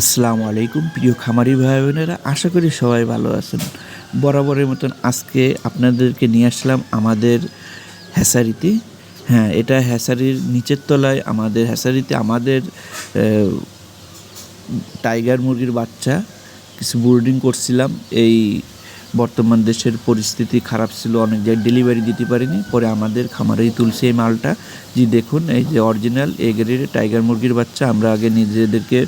আসসালামু আলাইকুম, প্রিয় খামারি ভাই বোনেরা আশা করি সবাই ভালো আছেন। বরাবরের মতন আজকে আপনাদেরকে নিয়ে আসলাম আমাদের হ্যাসারিতে। হ্যাঁ এটা হ্যাসারির নিচের তলায় আমাদের হ্যাসারিতে আমাদের টাইগার মুরগির বাচ্চা। কিছু বোর্ডিং করছিলাম, এই বর্তমান দেশের পরিস্থিতি খারাপ ছিল, অনেক জায়গায় ডেলিভারি দিতে পারিনি। পরে আমাদের খামারেই তুলছে এই মালটা, জি দেখুন, এই যে অরিজিনাল এ টাইগার মুরগির বাচ্চা, আমরা আগে নিজেদেরকে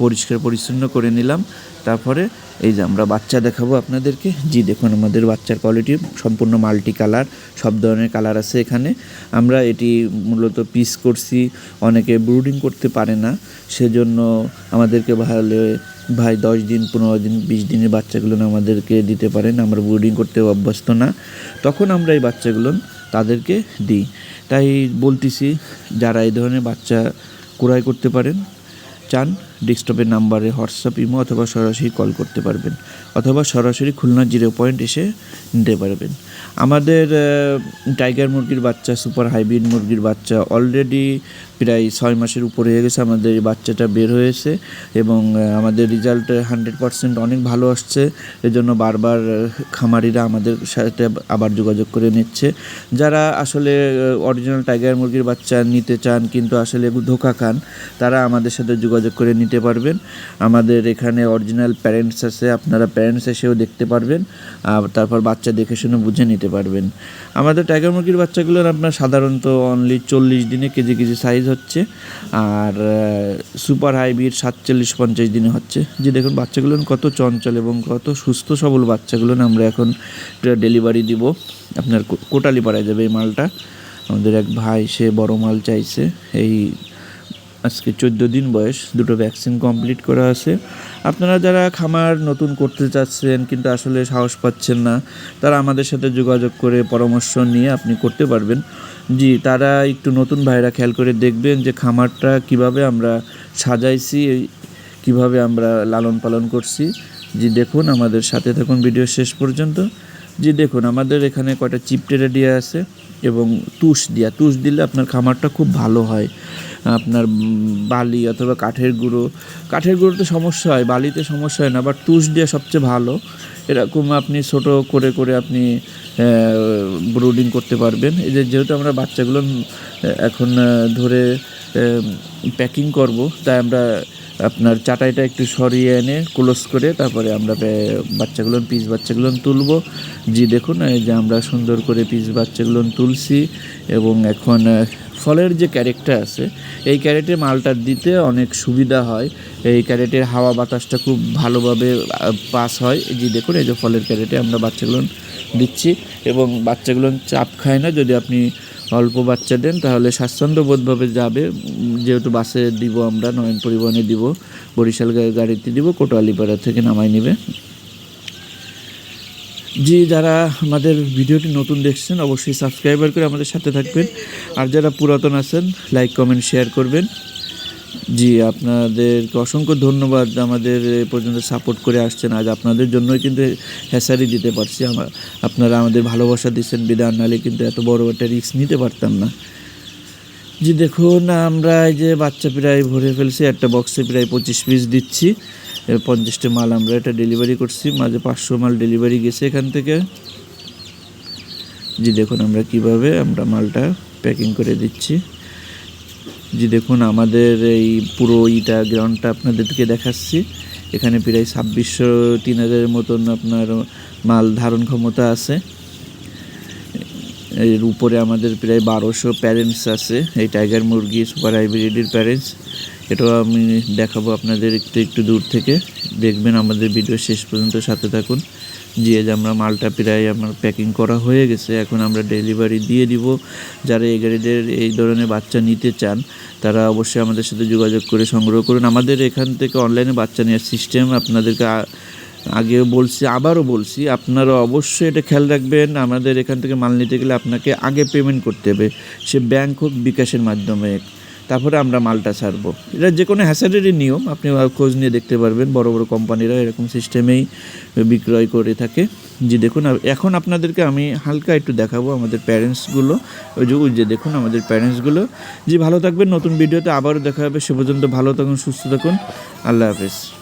পরিষ্কার পরিচ্ছন্ন করে নিলাম। তারপরে এই যে আমরা বাচ্চা দেখাবো আপনাদেরকে। জি দেখুন, আমাদের বাচ্চার কোয়ালিটি সম্পূর্ণ মাল্টি কালার সব ধরনের কালার আছে এখানে। আমরা এটি মূলত পিস করছি, অনেকে ব্রুডিং করতে পারে না। সেজন্য আমাদেরকে ভালো ভাই দশ দিন, পনেরো দিন, বিশ দিনের বাচ্চাগুলো আমাদেরকে দিতে পারেন, আমরা ব্রিডিং করতে অভ্যস্ত না। তখন আমরা এই বাচ্চাগুলো তাদেরকে দিই। তাই বলতেছি, যারা এই ধরনের বাচ্চা ক্রয় করতে পারেন, চান। ডেস্কটপের নাম্বারে হোয়াটসঅ্যাপ ইমো অথবা সরাসরি কল করতে পারবেন। অথবা সরাসরি খুলনা জিরো পয়েন্ট এসে নিতে পারবেন। আমাদের টাইগার মুরগির বাচ্চা সুপার হাইব্রিড মুরগির বাচ্চা অলরেডি প্রায় ছয় মাসের উপরে হয়ে গেছে। আমাদের এই বাচ্চাটা বের হয়েছে এবং আমাদের রেজাল্ট হান্ড্রেড পার্সেন্ট অনেক ভালো আসছে। এজন্য বারবার খামারিরা আমাদের সাথে আবার যোগাযোগ করে নিচ্ছে। যারা আসলে অরিজিনাল টাইগার মুরগির বাচ্চা নিতে চান কিন্তু আসলে ধোকা খান, তারা আমাদের সাথে যোগাযোগ করে নিতে পারবেন। আমাদের এখানে অরিজিনাল প্যারেন্টস আছে, আপনারা প্যারেন্টস এসেও দেখতে পারবেন, আর তারপর বাচ্চা দেখে শুনে বুঝে নিতে পারবেন। আমাদের টাইগার মুরগির বাচ্চাগুলোর আপনার সাধারণত অনলি চল্লিশ দিনে কেজি কেজি সাইজ হচ্ছে, আর সুপার হাইব্রিড সাতচল্লিশ পঞ্চাশ দিনে হচ্ছে। যে দেখুন বাচ্চাগুলো কত চঞ্চল এবং কত সুস্থ সবল বাচ্চাগুলো আমরা এখন ডেলিভারি দিব। আপনার কোটালি পাড়ায় যাবে এই মালটা। আমাদের এক ভাই, সে বড় মাল চাইছে, এই আজকে চোদ্দ দিন বয়স, দুটো ভ্যাকসিন কমপ্লিট করা আছে। আপনারা যারা খামার নতুন করতে চাচ্ছেন কিন্তু আসলে সাহস পাচ্ছেন না, তারা আমাদের সাথে যোগাযোগ করে পরামর্শ নিয়ে আপনি করতে পারবেন। জি, তারা একটু নতুন ভাইরা খেয়াল করে দেখবেন যে খামারটা কীভাবে আমরা সাজাইছি কীভাবে আমরা লালন পালন করছি। জি, দেখুন, আমাদের সাথে থাকুন ভিডিও শেষ পর্যন্ত। জি, দেখুন, আমাদের এখানে কয়টা চিপটেরা দিয়ে আছে এবং তুষ দিয়া, তুষ দিলে আপনার খামারটা খুব ভালো হয়। আপনার বালি অথবা কাঠের গুঁড়ো। কাঠের গুঁড়োতে সমস্যা হয়, বালিতে সমস্যা হয় না বাট তুষ দিয়ে সবচেয়ে ভালো। এরকম আপনি ছোট করে করে আপনি ব্রুডিং করতে পারবেন। এই যে যেহেতু আমরা বাচ্চাগুলো এখন ধরে প্যাকিং করব, তাই আমরা আপনার চাটাইটা একটু সরিয়ে এনে ক্লোজ করে তারপরে আমরা বাচ্চাগুলো পিস বাচ্চাগুলো তুলব। জি, দেখুন, এই যে আমরা সুন্দর করে পিস বাচ্চাগুলো তুলছি এবং এখন ফলের যে ক্যারেটটা আছে, এই ক্যারেটে মালটা দিতে অনেক সুবিধা হয়। এই ক্যারেটের হাওয়া বাতাসটা খুব ভালোভাবে পাস হয়। যে দেখুন, এই যে ফলের ক্যারেটে আমরা বাচ্চাগুলো দিচ্ছি এবং বাচ্চাগুলো চাপ খায় না। যদি আপনি অল্প বাচ্চা দেন, তাহলে স্বাচ্ছন্দ্যবোধভাবে যাবে। যেহেতু বাসে দিব আমরা নয়ন পরিবহনে দিব, বরিশাল গাড়িতে দিব কোটোয়ালিপাড়া থেকে নামাই নেবে। জি, যারা আমাদের ভিডিওটি নতুন দেখছেন, অবশ্যই সাবস্ক্রাইবার করে আমাদের সাথে থাকবেন। আর যারা পুরাতন আছেন লাইক কমেন্ট শেয়ার করবেন। জি, আপনাদেরকে অসংখ্য ধন্যবাদ আমাদের এ পর্যন্ত সাপোর্ট করে আসছেন। আজ আপনাদের জন্যই কিন্তু হ্যাসারি দিতে পারছি। আমার আপনারা আমাদের ভালোবাসা দিচ্ছেন, বিধান নালে কিন্তু এত বড় একটা রিস্ক নিতে পারতাম না। জি, দেখুন, আমরা এই যে বাচ্চা প্রায় ভরে ফেলছি, একটা বক্সে প্রায় পঁচিশ পিস দিচ্ছি। পঞ্চাশটা মাল আমরা এটা ডেলিভারি করছি, মাঝে পাঁচশো মাল ডেলিভারি গেছে এখান থেকে। জি, দেখুন আমরা কীভাবে আমরা মালটা প্যাকিং করে দিচ্ছি। জি, দেখুন আমাদের এই পুরো ইটা গ্রাউন্ডটা আপনাদেরকে দেখাচ্ছি। এখানে প্রায় ছাব্বিশশো, তিন হাজারের মতন আপনার মাল ধারণ ক্ষমতা আছে। এর উপরে আমাদের প্রায় বারোশো প্যারেন্টস আছে। এই টাইগার মুরগি সুপার হাইব্রিডের প্যারেন্টস এটাও আমি দেখাবো আপনাদের একটু একটু দূর থেকে। দেখবেন আমাদের ভিডিও শেষ পর্যন্ত সাথে থাকুন। যে আমরা মালটা প্রায় আমার প্যাকিং করা হয়ে গেছে, এখন আমরা ডেলিভারি দিয়ে দিব। যারা এই গাড়িদের এই ধরনের বাচ্চা নিতে চান, তারা অবশ্যই আমাদের সাথে যোগাযোগ করে সংগ্রহ করুন। আমাদের এখান থেকে অনলাইনে বাচ্চা নেওয়ার সিস্টেম আপনাদেরকে আ- আগেও বলছি, আবারও বলছি, আপনারা অবশ্যই এটা খেয়াল রাখবেন, আমাদের এখান থেকে মাল নিতে গেলে আপনাকে আগে পেমেন্ট করতে হবে, সে ব্যাংক হোক বিকাশের মাধ্যমে তারপরে আমরা মালটা ছাড়বো। এটা যে কোনো হ্যাসারেরই নিয়ম, আপনি খোঁজ নিয়ে দেখতে পারবেন, বড় বড় কোম্পানিরা এরকম সিস্টেমেই বিক্রয় করে থাকে। যে দেখুন এখন আপনাদেরকে আমি হালকা একটু দেখাবো আমাদের প্যারেন্টসগুলো ওই যে যে দেখুন আমাদের প্যারেন্টসগুলো যে ভালো থাকবেন, নতুন ভিডিওতে আবারও দেখা হবে। সে পর্যন্ত ভালো থাকুন, সুস্থ থাকুন। আল্লাহ হাফেজ।